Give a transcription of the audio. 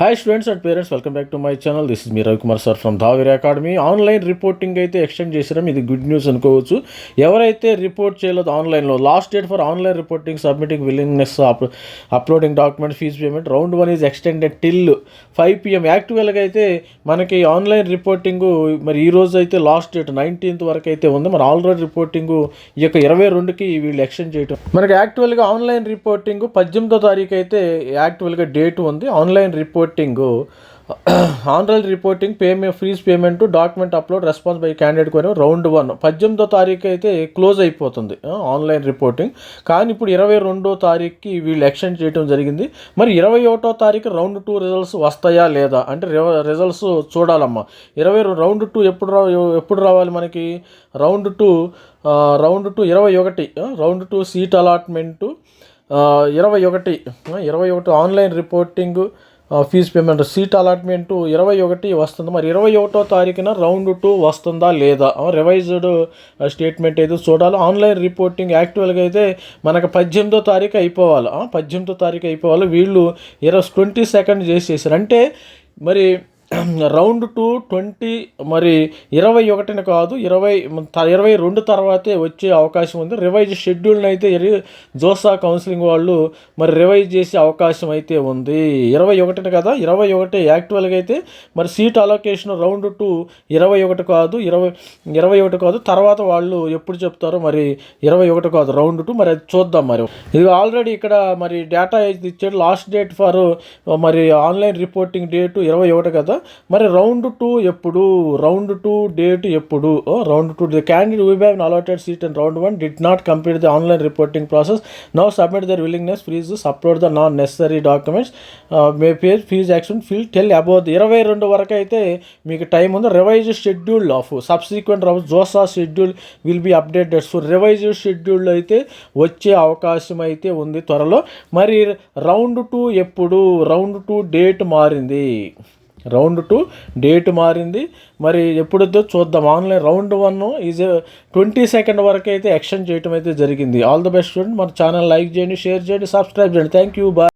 Hi students and parents welcome back to my channel this is me Ravikumar sir from Dhaveri academy online reporting అయితే extend చేసాం ఇది good news అనుకోవచ్చు. ఎవరైతే report చేయలేదు ఆన్లైన్లో last date for online reporting submitting willingness uploading document fees payment round one is extended till five PM యాక్చువల్గా అయితే మనకి ఆన్లైన్ రిపోర్టింగ్ మరి ఈ రోజు అయితే లాస్ట్ డేట్ నైన్టీన్త్ వరకు అయితే ఉంది. మరి ఆల్రెడీ రిపోర్టింగ్ ఈ యొక్క ఇరవై రెండుకి వీళ్ళు ఎక్స్టెండ్ చేయటం. మనకి యాక్చువల్గా ఆన్లైన్ రిపోర్టింగ్ పద్దెనిమిదో తారీఖు అయితే యాక్చువల్గా డేట్ ఉంది. Online report reporting online reporting payment fees payment document upload response by candidate కొని రౌండ్ వన్ పద్దెనిమిదో తారీఖు అయితే క్లోజ్ అయిపోతుంది ఆన్లైన్ రిపోర్టింగ్ కానీ ఇప్పుడు ఇరవై రెండో తారీఖుకి వీళ్ళు ఎక్స్టెండ్ చేయడం జరిగింది. మరి ఇరవై ఒకటో తారీఖు రౌండ్ టూ రిజల్ట్స్ వస్తాయా లేదా? అంటే రిజల్ట్స్ చూడాలమ్మా. ఇరవై రౌండ్ టూ ఎప్పుడు రా ఎప్పుడు రావాలి మనకి? రౌండ్ టూ రౌండ్ టూ ఇరవై ఒకటి రౌండ్ టూ సీట్ అలాట్మెంటు ఇరవై ఒకటి ఇరవై ఒకటి online reporting fees payment. Seat allotment ఇరవై ఒకటి వస్తుంది. మరి ఇరవై ఒకటో తారీఖున రౌండ్ టూ వస్తుందా లేదా? రివైజ్డ్ స్టేట్మెంట్ అయితే చూడాలి. ఆన్లైన్ రిపోర్టింగ్ యాక్చువల్గా అయితే మనకు పద్దెనిమిదో తారీఖు అయిపోవాలి. పద్దెనిమిదో తారీఖు అయిపోవాలి. వీళ్ళు ఇరవై ట్వంటీ సెకండ్ చేసేసారు. అంటే మరి రౌండ్ టూ ట్వంటీ మరి ఇరవై ఒకటిని కాదు ఇరవై త- ఇరవై రెండు తర్వాతే వచ్చే అవకాశం ఉంది. రివైజ్ షెడ్యూల్ని అయితే జోసా కౌన్సిలింగ్ వాళ్ళు మరి రివైజ్ చేసే అవకాశం అయితే ఉంది. ఇరవై ఒకటిని కదా ఇరవై ఒకటి యాక్చువల్గా అయితే మరి సీట్ అలొకేషన్ రౌండ్ టూ ఇరవై ఒకటి కాదు ఇరవై ఇరవై ఒకటి కాదు తర్వాత వాళ్ళు ఎప్పుడు చెప్తారో మరి ఇరవై ఒకటి కాదు రౌండ్ టూ మరి అది చూద్దాం మరి. ఇది ఆల్రెడీ ఇక్కడ మరి డేటా ఇచ్చాడు. లాస్ట్ డేట్ ఫర్ మరి ఆన్లైన్ రిపోర్టింగ్ డేట్ ఇరవై ఒకటి కదా మరి రౌండ్ టూ ఎప్పుడు? రౌండ్ టూ డేట్ ఎప్పుడు? Round two the candidate we have allotted seat and round one did not complete the online reporting process. Now submit their willingness. Freeze upload the non necessary documents may pay fees action fill tell about ఇరవై రెండు వరకు అయితే మీకు time ఉంది. Revise schedule of subsequent JoSAA schedule will be updated. So revise schedule అయితే వచ్చే అవకాశం అయితే ఉంది త్వరలో. మరి రౌండ్ టూ ఎప్పుడు? రౌండ్ టూ డేట్ మారింది. రౌండ్ టూ డేట్ మారింది. మరి ఎప్పుడైతే చూద్దాం. Online round one is twenty second వరకు అయితే ఎక్స్టెండ్ చేయడం అయితే జరిగింది. ఆల్ ద బెస్ట్ స్టూడెంట్ మన ఛానల్ లైక్ చేయండి షేర్ చేయండి సబ్స్క్రైబ్ చేయండి. Thank you bye